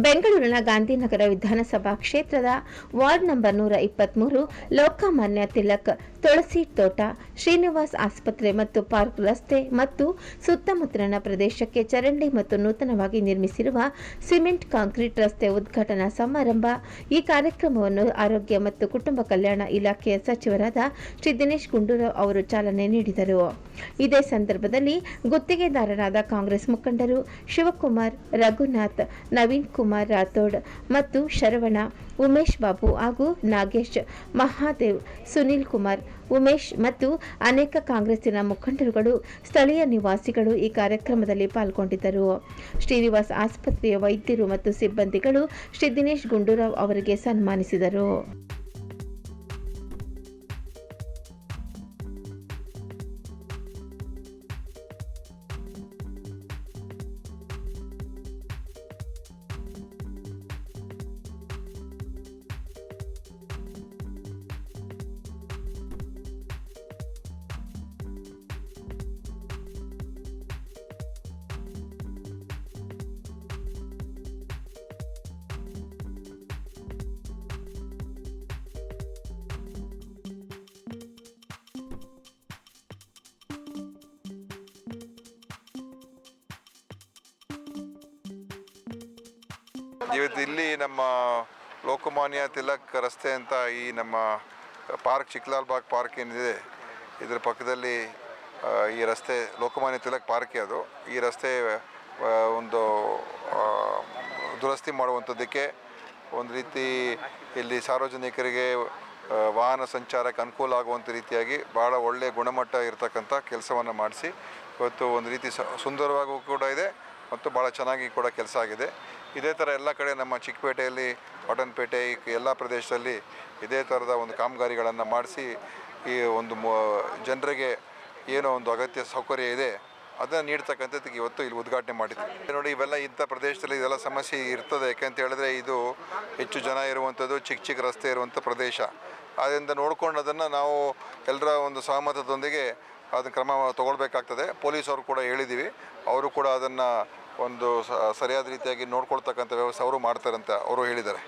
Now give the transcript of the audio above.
ಬೆಂಗಳೂರಿನ ಗಾಂಧಿನಗರ ವಿಧಾನಸಭಾ ಕ್ಷೇತ್ರದ ವಾರ್ಡ್ ನಂಬರ್ ನೂರ ಇಪ್ಪತ್ಮೂರು ಲೋಕಮಾನ್ಯ ತಿಲಕ್ ತುಳಸಿ ತೋಟ, ಶ್ರೀನಿವಾಸ್ ಆಸ್ಪತ್ರೆ ಮತ್ತು ಪಾರ್ಕ್ ರಸ್ತೆ ಮತ್ತು ಸುತ್ತಮುತ್ತಲಿನ ಪ್ರದೇಶಕ್ಕೆ ಚರಂಡಿ ಮತ್ತು ನೂತನವಾಗಿ ನಿರ್ಮಿಸಿರುವ ಸಿಮೆಂಟ್ ಕಾಂಕ್ರೀಟ್ ರಸ್ತೆ ಉದ್ಘಾಟನಾ ಸಮಾರಂಭ. ಈ ಕಾರ್ಯಕ್ರಮವನ್ನು ಆರೋಗ್ಯ ಮತ್ತು ಕುಟುಂಬ ಕಲ್ಯಾಣ ಇಲಾಖೆಯ ಸಚಿವರಾದ ಶ್ರೀ ದಿನೇಶ್ ಗುಂಡೂರಾವ್ ಅವರು ಚಾಲನೆ ನೀಡಿದರು. ಇದೇ ಸಂದರ್ಭದಲ್ಲಿ ಗುತ್ತಿಗೆದಾರರಾದ ಕಾಂಗ್ರೆಸ್ ಮುಖಂಡರು ಶಿವಕುಮಾರ್, ರಘುನಾಥ್, ನವೀನ್ ಕುಮಾರ್ ರಾಥೋಡ್ ಮತ್ತು ಶರವಣ, ಉಮೇಶ್ ಬಾಬು ಹಾಗೂ ನಾಗೇಶ್, ಮಹಾದೇವ್, ಸುನೀಲ್ ಕುಮಾರ್ ಉಮೇಶ್ ಮತ್ತು ಅನೇಕ ಕಾಂಗ್ರೆಸ್ಸಿನ ಮುಖಂಡರುಗಳು ಸ್ಥಳೀಯ ನಿವಾಸಿಗಳು ಈ ಕಾರ್ಯಕ್ರಮದಲ್ಲಿ ಪಾಲ್ಗೊಂಡಿದ್ದರು. ಶ್ರೀನಿವಾಸ್ ಆಸ್ಪತ್ರೆಯ ವೈದ್ಯರು ಮತ್ತು ಸಿಬ್ಬಂದಿಗಳು ಶ್ರೀ ದಿನೇಶ್ ಗುಂಡೂರಾವ್ ಅವರಿಗೆ ಸನ್ಮಾನಿಸಿದರು. ಇವತ್ತು ಇಲ್ಲಿ ನಮ್ಮ ಲೋಕಮಾನ್ಯ ತಿಲಕ್ ರಸ್ತೆ ಅಂತ ಈ ನಮ್ಮ ಪಾರ್ಕ್, ಚಿಕ್ಕಲಾಲ್ ಬಾಗ್ ಪಾರ್ಕ್ ಏನಿದೆ, ಇದರ ಪಕ್ಕದಲ್ಲಿ ಈ ರಸ್ತೆ, ಲೋಕಮಾನ್ಯ ತಿಲಕ್ ಪಾರ್ಕೇ ಅದು. ಈ ರಸ್ತೆ ಒಂದು ದುರಸ್ತಿ ಮಾಡುವಂಥದ್ದಕ್ಕೆ ಒಂದು ರೀತಿ ಇಲ್ಲಿ ಸಾರ್ವಜನಿಕರಿಗೆ ವಾಹನ ಸಂಚಾರಕ್ಕೆ ಅನುಕೂಲ ಆಗುವಂಥ ರೀತಿಯಾಗಿ ಭಾಳ ಒಳ್ಳೆಯ ಗುಣಮಟ್ಟ ಇರತಕ್ಕಂಥ ಕೆಲಸವನ್ನು ಮಾಡಿಸಿ, ಇವತ್ತು ಒಂದು ರೀತಿ ಸುಂದರವಾಗೂ ಕೂಡ ಇದೆ ಮತ್ತು ಭಾಳ ಚೆನ್ನಾಗಿ ಕೂಡ ಕೆಲಸ ಆಗಿದೆ. ಇದೇ ಥರ ಎಲ್ಲ ಕಡೆ ನಮ್ಮ ಚಿಕ್ಕಪೇಟೆಯಲ್ಲಿ ಕಾಟನ್ಪೇಟೆ ಎಲ್ಲ ಪ್ರದೇಶದಲ್ಲಿ ಇದೇ ಥರದ ಒಂದು ಕಾಮಗಾರಿಗಳನ್ನು ಮಾಡಿಸಿ, ಈ ಒಂದು ಜನರಿಗೆ ಏನೋ ಒಂದು ಅಗತ್ಯ ಸೌಕರ್ಯ ಇದೆ, ಅದನ್ನು ನೀಡ್ತಕ್ಕಂಥದ್ದು ಇವತ್ತು ಇಲ್ಲಿ ಉದ್ಘಾಟನೆ ಮಾಡಿದ್ದು ನೋಡಿ, ಇವೆಲ್ಲ ಇಂಥ ಪ್ರದೇಶದಲ್ಲಿ ಇದೆಲ್ಲ ಸಮಸ್ಯೆ ಇರ್ತದೆ ಯಾಕೆಂತ ಹೇಳಿದ್ರೆ ಇದು ಹೆಚ್ಚು ಜನ ಇರುವಂಥದ್ದು, ಚಿಕ್ಕ ಚಿಕ್ಕ ರಸ್ತೆ ಇರುವಂಥ ಪ್ರದೇಶ. ಆದ್ದರಿಂದ ನೋಡ್ಕೊಂಡು ಅದನ್ನು ನಾವು ಎಲ್ಲರ ಒಂದು ಸಹಮತದೊಂದಿಗೆ ಅದನ್ನ ಕ್ರಮ ತಗೊಳ್ಬೇಕಾಗ್ತದೆ. ಪೊಲೀಸವರು ಕೂಡ ಹೇಳಿದ್ದೀವಿ. ಅವರು ಕೂಡ ಅದನ್ನು ಒಂದು ಸರಿಯಾದ ರೀತಿಯಾಗಿ ನೋಡ್ಕೊಳ್ತಕ್ಕಂಥ ವ್ಯವಸ್ಥೆ ಅವರು ಮಾಡ್ತಾರಂತ ಅವರು ಹೇಳಿದ್ದಾರೆ.